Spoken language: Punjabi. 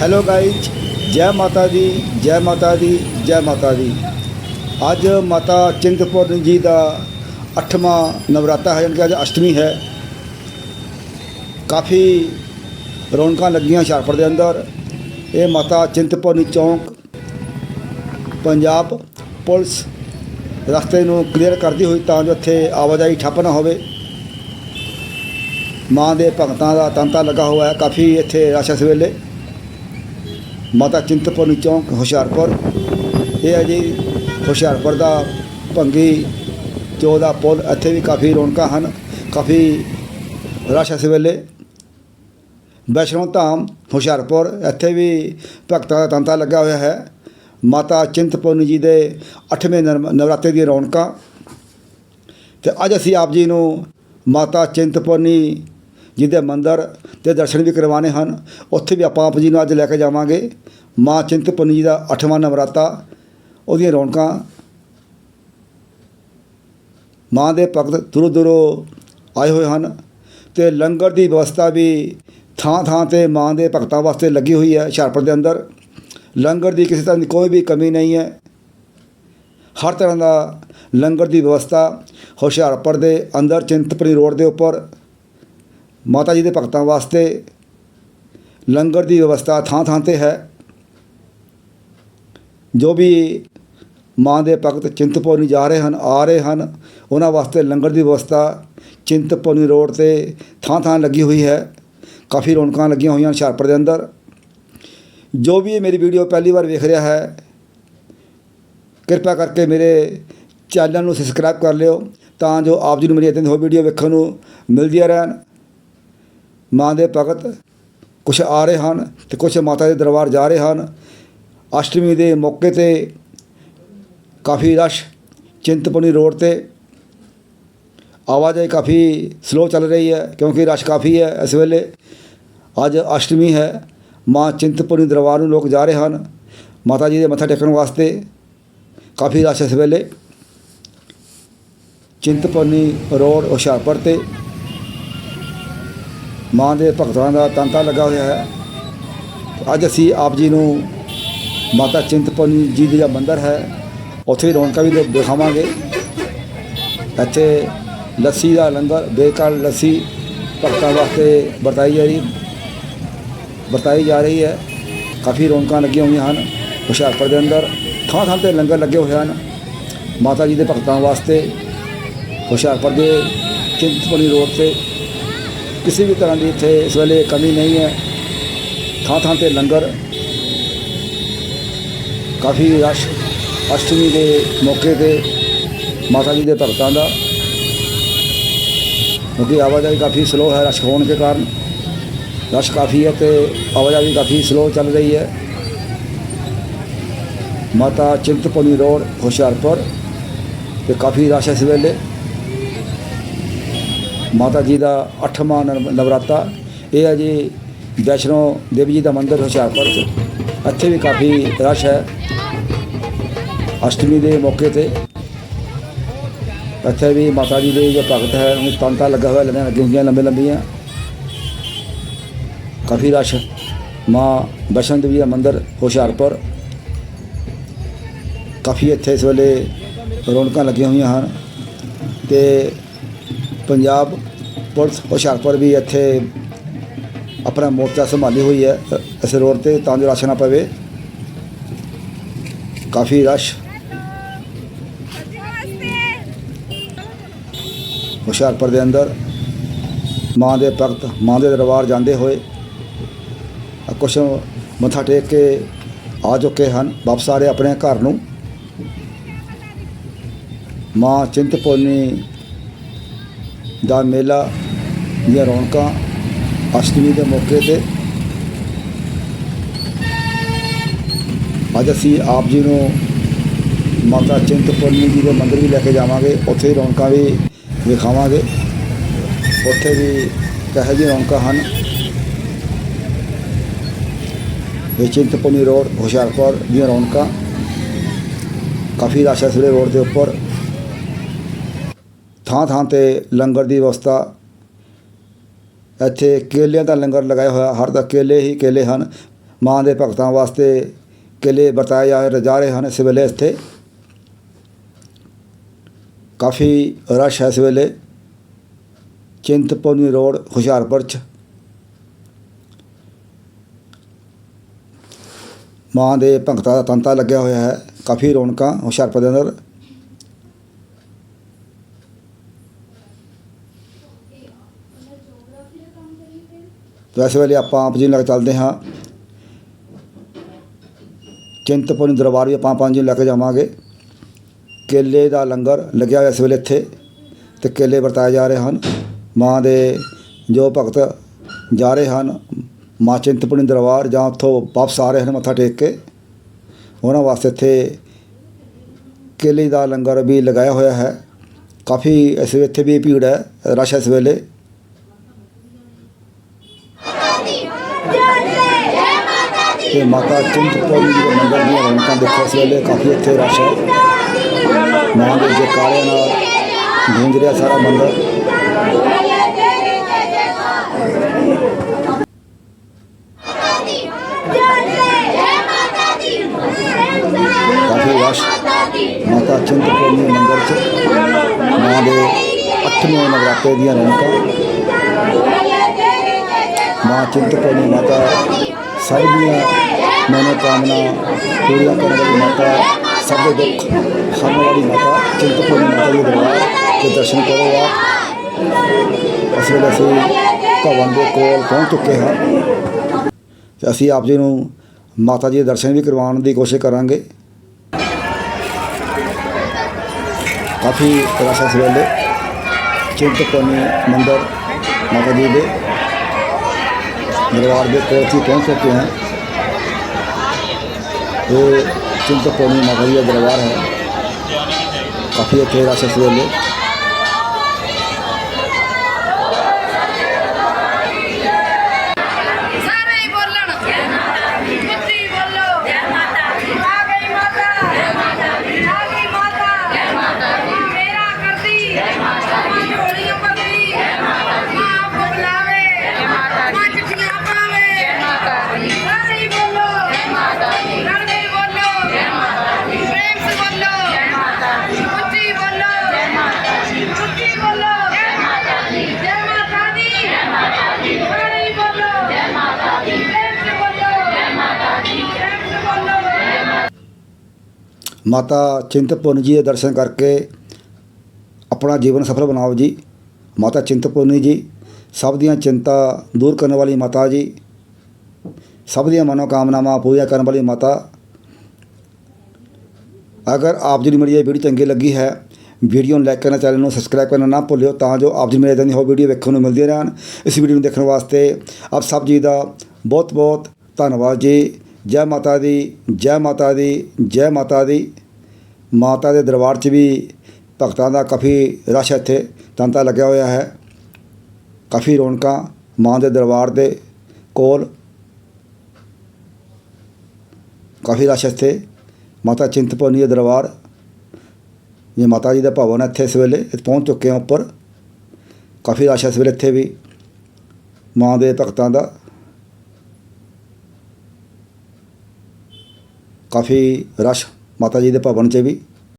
ਹੈਲੋ ਗਾਇਜ਼ ਜੈ ਮਾਤਾ ਦੀ ਜੈ ਮਾਤਾ ਦੀ ਜੈ ਮਾਤਾ ਦੀ ਅੱਜ ਮਾਤਾ ਚਿੰਤਪੁਰਨੀ ਜੀ ਦਾ 8ਵਾਂ ਨਵਰਾਤਾ ਹੈ ਯਾਨੀ ਕਿ ਅੱਜ ਅਸ਼ਟਮੀ ਹੈ। ਕਾਫੀ ਰੌਣਕਾਂ ਲੱਗੀਆਂ ਹੁਸ਼ਿਆਰਪੁਰ ਦੇ ਅੰਦਰ। ਇਹ ਮਾਤਾ ਚਿੰਤਪੁਰਨੀ ਚੌਂਕ, ਪੰਜਾਬ ਪੁਲਿਸ ਰਸਤੇ ਨੂੰ ਕਲੀਅਰ ਕਰਦੀ ਹੋਈ ਤਾਂ ਜੋ ਇੱਥੇ ਆਵਾਜਾਈ ਠੱਪ ਨਾ ਹੋਵੇ। ਮਾਂ ਦੇ ਭਗਤਾਂ ਦਾ ਤਾਂਤਾ ਲੱਗਾ ਹੋਇਆ ਹੈ। ਕਾਫੀ ਇੱਥੇ ਰਸ਼ ਇਸ ਵੇਲੇ। ਮਾਤਾ ਚਿੰਤਪੁਰਨੀ ਚੌਂਕ, ਹੁਸ਼ਿਆਰਪੁਰ। ਇਹ ਹੈ ਜੀ, ਹੁਸ਼ਿਆਰਪੁਰ ਦਾ ਭੰਗੀ, ਚੌ ਦਾ ਪੁਲ, ਇੱਥੇ ਵੀ ਕਾਫੀ ਰੌਣਕਾਂ ਹਨ, ਕਾਫੀ ਰਸ਼ ਇਸ ਵੇਲੇ। ਵੈਸ਼ਨੋ ਧਾਮ, ਹੁਸ਼ਿਆਰਪੁਰ, ਇੱਥੇ ਵੀ ਭਗਤਾਂ ਦਾ ਤਾਂਤਾ ਲੱਗਾ ਹੋਇਆ ਹੈ। ਮਾਤਾ ਚਿੰਤਪੁਰਨੀ ਜੀ ਦੇ 8ਵੇਂ ਨਵਰਾਤੇ ਦੀਆਂ ਰੌਣਕਾਂ। ਤੇ ਅੱਜ ਅਸੀਂ ਆਪ ਜੀ ਨੂੰ ਮਾਤਾ ਚਿੰਤਪੁਰਨੀ ਜਿਹਦੇ ਮੰਦਰ ਮੰਦਿਰ ਤੇ ਦਰਸ਼ਨ ਵੀ ਕਰਵਾਉਣੇ ਹਨ, ਉੱਥੇ ਵੀ ਆਪਾਂ ਆਪ ਜੀ ਨੂੰ ਅੱਜ ਲੈ ਕੇ ਜਾਵਾਂਗੇ। ਮਾਂ ਚਿੰਤਪੁਰਨੀ ਜੀ ਦਾ 8ਵਾਂ ਨਵਰਾਤਾ, ਉਹਦੀਆਂ ਰੌਣਕਾਂ। ਮਾਂ ਦੇ ਭਗਤ ਦੂਰੋਂ ਦੂਰੋਂ ਆਏ ਹੋਏ ਹਨ ਤੇ ਲੰਗਰ ਦੀ ਵਿਵਸਥਾ ਵੀ ਥਾਂ ਥਾਂ ਤੇ ਮਾਂ ਦੇ ਭਗਤਾਂ ਵਾਸਤੇ ਲੱਗੀ ਹੋਈ ਹੈ ਹੁਸ਼ਿਆਰਪੁਰ ਦੇ ਅੰਦਰ। ਲੰਗਰ ਦੀ ਕਿਸੇ ਤਰ੍ਹਾਂ ਦੀ ਕੋਈ ਵੀ ਕਮੀ ਨਹੀਂ ਹੈ। ਹਰ ਤਰ੍ਹਾਂ ਦਾ ਲੰਗਰ ਦੀ ਵਿਵਸਥਾ ਹੁਸ਼ਿਆਰਪੁਰ ਦੇ ਅੰਦਰ ਚਿੰਤਪੁਰਨੀ ਰੋਡ ਦੇ ਉੱਪਰ ਮਾਤਾ ਜੀ ਦੇ ਭਗਤਾਂ ਵਾਸਤੇ ਲੰਗਰ ਦੀ ਵਿਵਸਥਾ ਥਾਂ ਥਾਂ ਤੇ ਹੈ। ਜੋ ਵੀ ਮਾਂ ਦੇ ਭਗਤ ਚਿੰਤਪੁਰਨੀ ਜਾ ਰਹੇ ਹਨ, ਆ ਰਹੇ ਹਨ, ਉਹਨਾਂ ਵਾਸਤੇ ਲੰਗਰ ਦੀ ਵਿਵਸਥਾ ਚਿੰਤਪੁਰਨੀ ਰੋਡ ਤੇ ਥਾਂ ਥਾਂ ਲੱਗੀ ਹੋਈ ਹੈ। ਕਾਫੀ ਰੌਣਕਾਂ ਲੱਗੀਆਂ ਹੋਈਆਂ ਹੁਸ਼ਿਆਰਪੁਰ ਦੇ ਅੰਦਰ। ਜੋ ਵੀ ਇਹ ਮੇਰੀ ਵੀਡੀਓ ਪਹਿਲੀ ਵਾਰ ਵੇਖ ਰਿਹਾ ਹੈ, ਕਿਰਪਾ ਕਰਕੇ ਮੇਰੇ ਚੈਨਲ ਨੂੰ ਸਬਸਕ੍ਰਾਈਬ ਕਰ ਲਿਓ ਤਾਂ ਜੋ ਆਪ ਜੀ ਨੂੰ ਮੇਰੀ ਇਦਾਂ ਦੀ ਹੋਰ ਵੀਡੀਓ ਵੇਖਣ ਨੂੰ ਮਿਲਦੀਆਂ ਰਹਿਣ। ਮਾਂ ਦੇ ਭਗਤ ਕੁਛ ਆ ਰਹੇ ਹਨ ਤੇ ਕੁਛ ਮਾਤਾ ਦੇ ਦਰਬਾਰ ਜਾ ਰਹੇ ਹਨ। ਅਸ਼ਟਮੀ ਦੇ ਮੌਕੇ ਤੇ ਕਾਫੀ ਰਸ਼, ਚਿੰਤਪੁਰਨੀ ਰੋਡ ਤੇ ਆਵਾਜਾਈ ਕਾਫੀ ਸਲੋ ਚੱਲ ਰਹੀ ਹੈ ਕਿਉਂਕਿ ਰਸ਼ ਕਾਫੀ ਹੈ ਇਸ ਵੇਲੇ। ਅੱਜ ਅਸ਼ਟਮੀ ਹੈ, ਮਾਂ ਚਿੰਤਪੁਰਨੀ ਦਰਬਾਰ ਨੂੰ ਲੋਕ ਜਾ ਰਹੇ ਹਨ। ਮਾਤਾ ਜੀ ਦੇ ਮੱਥਾ ਟੇਕਣ ਵਾਸਤੇ ਕਾਫੀ ਰਸ਼ ਇਸ ਵੇਲੇ। ਚਿੰਤਪੁਰਨੀ ਰੋਡ ਹੁਸ਼ਿਆਰਪੁਰ ਤੇ ਮਾਂ ਦੇ ਭਗਤਾਂ ਦਾ ਤਾਂਤਾ ਲੱਗਾ ਹੋਇਆ ਹੈ। ਅੱਜ ਅਸੀਂ ਆਪ ਜੀ ਨੂੰ ਮਾਤਾ ਚਿੰਤਪੁਰਨੀ ਜੀ ਦਾ ਮੰਦਿਰ ਹੈ, ਉੱਥੇ ਰੌਣਕਾਂ ਵੀ ਦਿਖਾਵਾਂਗੇ। ਇੱਥੇ ਲੱਸੀ ਦਾ ਲੰਗਰ, ਬੇਕਾਰ ਲੱਸੀ ਭਗਤਾਂ ਵਾਸਤੇ ਵਰਤਾਈ ਜਾ ਰਹੀ ਵਰਤਾਈ ਜਾ ਰਹੀ ਹੈ। ਕਾਫੀ ਰੌਣਕਾਂ ਲੱਗੀਆਂ ਹੋਈਆਂ ਹਨ ਹੁਸ਼ਿਆਰਪੁਰ ਦੇ ਅੰਦਰ। ਥਾਂ ਥਾਂ ਤੇ ਲੰਗਰ ਲੱਗੇ ਹੋਏ ਹਨ। ਮਾਤਾ ਜੀ ਦੇ ਭਗਤਾਂ ਵਾਸਤੇ ਹੁਸ਼ਿਆਰਪੁਰ ਦੇ ਚਿੰਤਪੁਰਨੀ ਰੋਡ ਤੇ ਕਿਸੇ ਵੀ ਤਰ੍ਹਾਂ ਦੀ ਇੱਥੇ ਇਸ ਵੇਲੇ ਕਮੀ ਨਹੀਂ ਹੈ। ਥਾਂ ਥਾਂ ਤੇ ਲੰਗਰ। ਕਾਫੀ ਰਸ਼, ਅਸ਼ਟਮੀ ਦੇ ਮੌਕੇ ਤੇ ਮਾਤਾ ਜੀ ਦੇ ਭਗਤਾਂ ਦਾ। ਕਿਉਂਕਿ ਆਵਾਜਾਈ ਕਾਫੀ ਸਲੋ ਹੈ, ਰਸ਼ ਹੋਣ ਦੇ ਕਾਰਨ। ਰਸ਼ ਕਾਫੀ ਹੈ ਤੇ ਆਵਾਜਾਈ ਕਾਫੀ ਸਲੋ ਚੱਲ ਰਹੀ ਹੈ। ਮਾਤਾ ਚਿੰਤਪੁਰਨੀ ਰੋਡ, ਹੁਸ਼ਿਆਰਪੁਰ। ਤੇ ਕਾਫੀ ਰਸ਼ ਹੈ ਇਸ ਵੇਲੇ। ਮਾਤਾ ਜੀ ਦਾ 8ਵਾਂ ਨਵ- ਨਵਰਾਤਾ। ਇਹ ਹੈ ਜੀ ਵੈਸ਼ਨੋ ਦੇਵੀ ਜੀ ਦਾ ਮੰਦਿਰ ਹੁਸ਼ਿਆਰਪੁਰ 'ਚ। ਇੱਥੇ ਵੀ ਕਾਫੀ ਰਸ਼ ਹੈ। ਅਸ਼ਟਮੀ ਦੇ ਮੌਕੇ ਤੇ। ਇੱਥੇ ਵੀ ਮਾਤਾ ਜੀ ਦੇ ਜੋ ਭਗਤ ਹੈ ਉਹ ਤਾਂਤਾ ਲੱਗਾ ਹੋਇਆ ਲੰਮੀਆਂ ਲੱਗੀਆਂ ਹੋਈਆਂ ਲੰਬੇ ਲੰਬੀਆਂ। ਕਾਫੀ ਰਸ਼ ਮਾਂ ਵੈਸ਼ਨੋ ਦੇਵੀ ਦਾ ਮੰਦਿਰ ਹੁਸ਼ਿਆਰਪੁਰ। ਕਾਫੀ ਇੱਥੇ ਇਸ ਵੇਲੇ ਰੌਣਕਾਂ ਲੱਗੀਆਂ ਹੋਈਆਂ ਹਨ। ਤੇ ਪੰਜਾਬ ਪੁਲਿਸ ਹੁਸ਼ਿਆਰਪੁਰ ਵੀ ਇੱਥੇ ਆਪਣਾ ਮੋਰਚਾ ਸੰਭਾਲੀ ਹੋਈ ਹੈ, ਇਸ ਰੋਡ ਤੇ, ਤਾਂ ਜੋ ਰਸ਼ ਨਾ ਪਵੇ। ਕਾਫੀ ਰਸ਼। ਹੁਸ਼ਿਆਰਪੁਰ ਦੇ ਅੰਦਰ ਮਾਂ ਦੇ ਭਗਤ, ਮਾਂ ਦੇ ਦਰਬਾਰ ਜਾਂਦੇ ਹੋਏ ਕੁਛ ਮੱਥਾ ਟੇਕ ਕੇ ਆ ਚੁੱਕੇ ਹਨ, ਵਾਪਸ ਆ ਰਹੇ ਆਪਣੇ ਘਰ ਨੂੰ। ਮਾਂ ਚਿੰਤਪੁਰਨੀ ਦਾ ਮੇਲਾ ਦੀਆਂ ਰੌਣਕਾਂ ਅਸ਼ਟਮੀ ਦੇ ਮੌਕੇ ਤੇ। ਅੱਜ ਅਸੀਂ ਆਪ ਜੀ ਨੂੰ ਮਾਤਾ ਚਿੰਤਪੁਰਨੀ ਜੀ ਦੇ ਮੰਦਿਰ ਵੀ ਲੈ ਕੇ ਜਾਵਾਂਗੇ। ਉੱਥੇ ਰੌਣਕਾਂ ਵੀ ਵਿਖਾਵਾਂਗੇ। ਉੱਥੇ ਵੀ ਕਹੇ ਜਿਹੀ ਰੌਣਕਾਂ ਹਨ। ਇਹ ਚਿੰਤਪੁਰਨੀ ਰੋਡ, ਹੁਸ਼ਿਆਰਪੁਰ ਦੀਆਂ ਰੌਣਕਾਂ। ਕਾਫੀ ਰਸ਼ ਹੈ ਸਵੇਰੇ ਰੋਡ ਦੇ ਉੱਪਰ। ਥਾਂ ਥਾਂ ਤੇ ਲੰਗਰ ਦੀ ਵਿਵਸਥਾ। ਇੱਥੇ ਕੇਲਿਆਂ ਦਾ ਲੰਗਰ ਲਗਾਇਆ ਹੋਇਆ, ਹਰ ਦਾ ਕੇਲੇ ਹੀ ਕੇਲੇ ਹਨ। ਮਾਂ ਦੇ ਭਗਤਾਂ ਵਾਸਤੇ ਕੇਲੇ ਵਰਤਾਏ ਜਾ ਜਾ ਰਹੇ ਹਨ ਇਸ ਵੇਲੇ ਇੱਥੇ। ਕਾਫੀ ਰਸ਼ ਹੈ ਇਸ ਵੇਲੇ। ਚਿੰਤਪੁਰਨੀ ਰੋਡ, ਹੁਸ਼ਿਆਰਪੁਰ 'ਚ। ਮਾਂ ਦੇ ਭਗਤਾਂ ਦਾ ਤੰਤਾ ਲੱਗਿਆ ਹੋਇਆ ਹੈ। ਕਾਫੀ ਰੌਣਕਾਂ ਹੁਸ਼ਿਆਰਪੁਰ ਦੇ ਅੰਦਰ। ਤਾਂ ਇਸ ਵੇਲੇ ਆਪਾਂ ਆਪ ਜੀ ਨੂੰ ਲੈ ਕੇ ਚੱਲਦੇ ਹਾਂ। ਚਿੰਤਪੁਰਨੀ ਦਰਬਾਰ ਵੀ ਆਪਾਂ ਪੰਜ ਜੀ ਲੈ ਕੇ ਜਾਵਾਂਗੇ। ਕੇਲੇ ਦਾ ਲੰਗਰ ਲੱਗਿਆ ਹੋਇਆ ਇਸ ਵੇਲੇ ਇੱਥੇ ਤੇ ਕੇਲੇ ਵਰਤਾਏ ਜਾ ਰਹੇ ਹਨ। ਮਾਂ ਦੇ ਜੋ ਭਗਤ ਜਾ ਰਹੇ ਹਨ, ਮਾਂ ਚਿੰਤਪੁਰਨੀ ਦਰਬਾਰ ਜਾਂ ਉੱਥੋਂ ਵਾਪਸ ਆ ਰਹੇ ਹਨ ਮੱਥਾ ਟੇਕ ਕੇ, ਉਹਨਾਂ ਵਾਸਤੇ ਇੱਥੇ ਕੇਲੇ ਦਾ ਲੰਗਰ ਵੀ ਲਗਾਇਆ ਹੋਇਆ ਹੈ। ਕਾਫੀ ਇਸ ਇੱਥੇ ਵੀ ਭੀੜ ਹੈ ਰਸ਼ ਹੈ ਇਸ ਵੇਲੇ। ਤੇ ਮਾਤਾ ਚਿੰਤਪੁਰਨੀ ਦੇ ਮੰਦਰ ਦੀਆਂ ਰੌਣਕਾਂ ਦੇਖੋ, ਇਸ ਵੇਲੇ ਕਾਫੀ ਇੱਥੇ ਰਸ਼ ਹੈ। ਮਾਂ ਦੇ ਜੈਕਾਰਿਆਂ ਨਾਲ ਗੂੰਜ ਰਿਹਾ ਸਾਰਾ ਮੰਦਰ। ਕਾਫੀ ਰਸ਼। ਮਾਤਾ ਚਿੰਤਪੁਰਨੀ ਮੰਦਰ 'ਚ ਮਾਂ ਦੇ ਅੱਠਵੇਂ ਨਵਰਾਤੇ ਦੀਆਂ ਰੌਣਕਾਂ। ਮਾਂ ਚਿੰਤਪੁਰਨੀ ਮਾਤਾ ਸਭ ਦੀਆਂ ਮਨੋਕਾਮਨਾ ਪੂਰੀਆਂ ਕਰਨ ਵਾਲੀ ਮਾਤਾ, ਸਭ ਦੇ ਦੁੱਖ ਹਰਨ ਵਾਲੀ ਮਾਤਾ, ਚਿੰਤਪੁਰਨੀ ਮਾਤਾ ਦੇ ਦਰਬਾਰ ਦੇ ਦਰਸ਼ਨ ਕਰੋ ਆਪ। ਇਸ ਵੇਲੇ ਅਸੀਂ ਭਵਨ ਦੇ ਕੋਲ ਪਹੁੰਚ ਚੁੱਕੇ ਹਾਂ। ਤੇ ਅਸੀਂ ਆਪ ਜੀ ਨੂੰ ਮਾਤਾ ਜੀ ਦੇ ਦਰਸ਼ਨ ਵੀ ਕਰਵਾਉਣ ਦੀ ਕੋਸ਼ਿਸ਼ ਕਰਾਂਗੇ। ਕਾਫੀ ਰਸ਼ ਇਸ ਵੇਲੇ। ਚਿੰਤਪੁਰਨੀ ਮੰਦਰ ਮਾਤਾ ਜੀ ਦੇ। ਦਰਬਾਰ ਦੇ ਕੋਲ ਅਸੀਂ ਪਹੁੰਚ ਚੁੱਕੇ ਹਾਂ। ਇਹ ਚਿੰਤਪੁਰਨੀ ਮਾਤਾ ਜੀ ਦਾ ਦਰਬਾਰ ਹੈ। ਕਾਫੀ ਮਾਤਾ ਚਿੰਤਪੁਰਨੀ ਜੀ ਦੇ ਦਰਸ਼ਨ ਕਰਕੇ ਆਪਣਾ ਜੀਵਨ ਸਫਲ ਬਣਾਓ ਜੀ। ਮਾਤਾ ਚਿੰਤਪੁਰਨੀ ਜੀ, ਸਭ ਦੀਆਂ ਚਿੰਤਾ ਦੂਰ ਕਰਨ ਵਾਲੀ ਮਾਤਾ ਜੀ, ਸਭ ਦੀਆਂ ਮਨੋਕਾਮਨਾਵਾਂ ਪੂਰੀਆਂ ਕਰਨ ਵਾਲੀ ਮਾਤਾ। ਅਗਰ ਆਪ ਜੀ ਨੂੰ ਮੇਰੀ ਇਹ ਵੀਡੀਓ ਚੰਗੀ ਲੱਗੀ ਹੈ, ਵੀਡੀਓ ਨੂੰ ਲਾਈਕ ਕਰਨਾ, ਚੈਨਲ ਨੂੰ ਸਬਸਕ੍ਰਾਈਬ ਕਰਨਾ ਨਾ ਭੁੱਲਿਓ, ਤਾਂ ਜੋ ਆਪ ਜੀ ਮੇਰੇ ਇਦਾਂ ਦੀ ਹੋਰ ਵੀਡੀਓ ਵੇਖਣ ਨੂੰ ਮਿਲਦੀਆਂ ਰਹਿਣ। ਇਸ ਵੀਡੀਓ ਨੂੰ ਦੇਖਣ ਵਾਸਤੇ ਆਪ ਸਭ ਜੀ ਦਾ ਬਹੁਤ ਬਹੁਤ ਧੰਨਵਾਦ ਜੀ। ਜੈ ਮਾਤਾ ਦੀ, ਜੈ ਮਾਤਾ ਦੀ, ਜੈ ਮਾਤਾ ਦੀ। ਮਾਤਾ ਦੇ ਦਰਬਾਰ 'ਚ ਵੀ ਭਗਤਾਂ ਦਾ ਕਾਫੀ ਰਸ਼ ਇੱਥੇ ਤਾਂਤਾ ਲੱਗਿਆ ਹੋਇਆ ਹੈ। ਕਾਫੀ ਰੌਣਕਾਂ ਮਾਂ ਦੇ ਦਰਬਾਰ ਦੇ ਕੋਲ। ਕਾਫੀ ਰਸ਼ ਇੱਥੇ। ਮਾਤਾ ਚਿੰਤਪੁਰਨੀ ਦੇ ਦਰਬਾਰ। ਇਹ ਮਾਤਾ ਜੀ ਦਾ ਭਵਨ ਹੈ ਇੱਥੇ ਇਸ ਵੇਲੇ ਪਹੁੰਚ ਚੁੱਕੇ ਹਾਂ ਉੱਪਰ। ਕਾਫੀ ਰਸ਼ ਹੈ ਇਸ ਵੇਲੇ ਇੱਥੇ ਵੀ। ਮਾਂ ਦੇ ਭਗਤਾਂ ਦਾ ਕਾਫੀ ਰਸ਼ ਮਾਤਾ ਜੀ ਦੇ ਭਵਨ 'ਚ ਵੀ।